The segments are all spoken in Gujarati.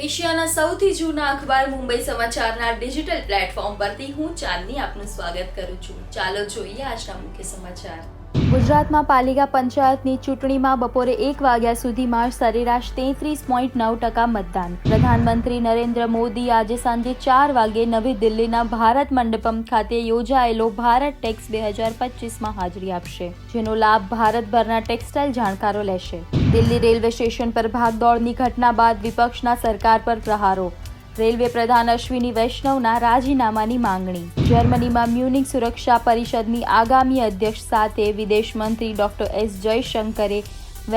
એશિયાના સૌથી જૂના અખબાર મુંબઈ સમાચારના ડિજિટલ પ્લેટફોર્મ પરથી હું ચાંદની આપનું સ્વાગત કરું છું. ચાલો જોઈએ આજના મુખ્ય સમાચાર. ગુજરાતમાં પાલિકા પંચાયતની ચૂંટણીમાં બપોરે એક વાગ્યા સુધીમાં સરેરાશ તેત્રીસ પોઈન્ટ નવ ટકા મતદાન. પ્રધાનમંત્રી નરેન્દ્ર મોદી આજે સાંજે ચાર વાગે નવી દિલ્હીના ભારત મંડપમ ખાતે યોજાયેલો ભારત ટેક્સ બે હજાર પચીસમાં હાજરી આપશે, જેનો લાભ ભારતભરના ટેક્સટાઇલ જાણકારો લેશે. દિલ્હી રેલવે સ્ટેશન પર ભાગદોડની ઘટના બાદ વિપક્ષના સરકાર પર પ્રહારો. રેલવે પ્રધાન અશ્વિની વૈષ્ણવના રાજીનામાની માંગણી. જર્મનીમાં મ્યુનિક સુરક્ષા પરિષદની આગામી અધ્યક્ષ સાથે વિદેશ મંત્રી ડોક્ટર એસ જયશંકરે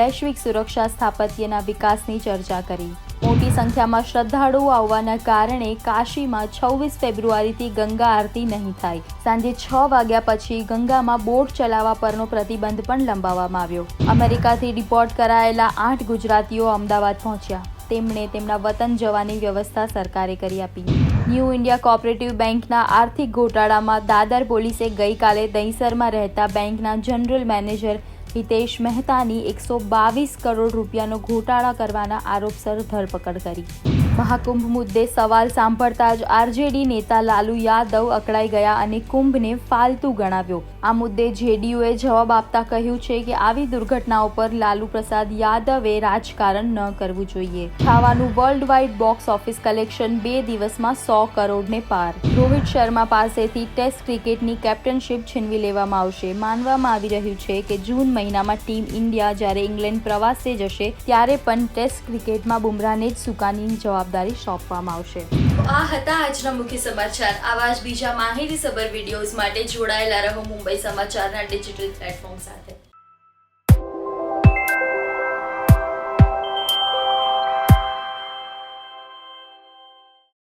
વૈશ્વિક સુરક્ષા સ્થાપત્યના વિકાસની ચર્ચા કરી. મોટી સંખ્યામાં શ્રદ્ધાળુઓ આવવાના કારણે કાશીમાં છવ્વીસ ફેબ્રુઆરીથી ગંગા આરતી નહીં થાય. સાંજે છ વાગ્યા પછી ગંગામાં બોટ ચલાવવા પરનો પ્રતિબંધ પણ લંબાવવામાં આવ્યો. અમેરિકાથી ડિપોર્ટ કરાયેલા આઠ ગુજરાતીઓ અમદાવાદ પહોંચ્યા. તેમણે તેમના વતન જવાની વ્યવસ્થા સરકારે કરી આપી. ન્યૂ ઇન્ડિયા કોઓપરેટિવ બેંકના આર્થિક ઘોટાળામાં દાદર પોલીસે ગઈકાલે દહીસરમાં રહેતા બેંકના જનરલ મેનેજર હિતેશ મહેતાની એકસો બાવીસ કરોડ રૂપિયાનો ઘોટાળા કરવાના આરોપસર ધરપકડ કરી. મહાકુંભ મુદ્દે સવાલ સાંભળતા જ આરજેડી નેતા લાલુ યાદવ અકળાઈ ગયા અને કુંભને ફાલતુ ગણાવ્યો. આ મુદ્દે જેડીયુએ જવાબ આપતા કહ્યું છે કે આવી દુર્ઘટનાઓ પર લાલુ પ્રસાદ યાદવે રાજકારણ ન કરવું જોઈએ. ખાવાનું world wide box office collection બે દિવસમાં સો કરોડને પાર. રોહિત શર્મા પાસેથી ટેસ્ટ ક્રિકેટની કેપ્ટનશિપ છીનવી લેવામાં આવશે. માનવામાં આવી રહ્યું છે કે જૂન મહિનામાં ટીમ ઇન્ડિયા જ્યારે ઇંગ્લેન્ડ પ્રવાસે જશે, ત્યારે પણ ટેસ્ટ ક્રિકેટમાં બુમરાહને જ સુકાનીની જવાબદારી સોંપવામાં આવશે. આ હતા આજના મુખ્ય સમાચાર. આવા જ બીજા માહિતીસભર વિડીયોઝ માટે જોડાયેલા રહો મુંબઈ સમાચારના ડિજિટલ પ્લેટફોર્મ સાથે.